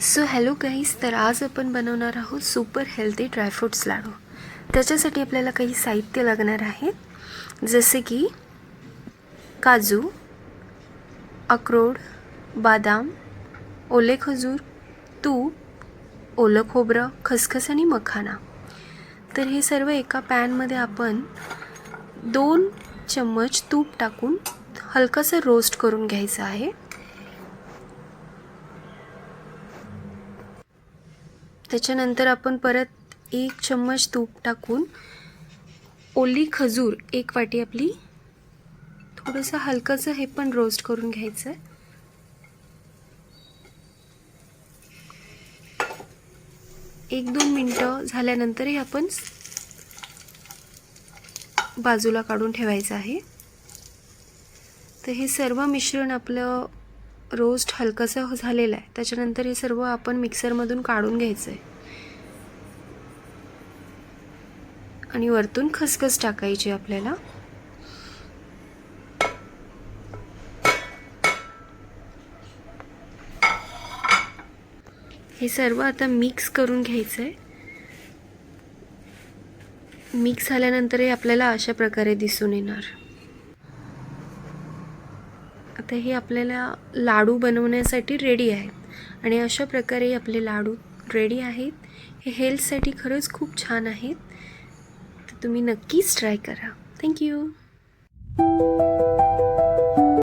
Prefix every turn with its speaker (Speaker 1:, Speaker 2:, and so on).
Speaker 1: So hello guys तर आज आपण बनवणार आहोत सुपर हेल्दी ड्रायफ्रूट्स लाडू. त्याच्यासाठी आपल्याला काही साहित्य लागणार आहेत जसे की काजू अक्रोड बादाम ओले खजूर तूप ओलं खोबरं खसखस आणि मखाना. तर हे सर्व एका पॅनमध्ये आपण दोन चम्मच तूप टाकून हलकंसं रोस्ट करून घ्यायचं आहे. त्याच्यानंतर आपण परत एक चम्मच तूप टाकून ओली खजूर एक वाटी आपली थोडंसं हलकंसं हे पण रोस्ट करून घ्यायचं. आहे एक दोन मिनटं झाल्यानंतर हे आपण बाजूला काढून ठेवायचं आहे. तर हे सर्व मिश्रण आपलं रोस्ट हलकंसं झालेलं आहे. त्याच्यानंतर हे सर्व आपण मिक्सरमधून काढून घ्यायचं आहे आणि वरतून खसखस टाकायची आपल्याला. हे सर्व आता मिक्स करून घ्यायचं आहे मिक्स झाल्यानंतर हे आपल्याला अशा प्रकारे दिसून येणार. आता हे आपल्याला लाडू बनवण्यासाठी रेडी आहेत. आणि अशा प्रकारे आपले लाडू रेडी आहेत. हे हेल्थसाठी खरंच खूप छान आहेत. तर तुम्ही नक्कीच ट्राय करा. थँक्यू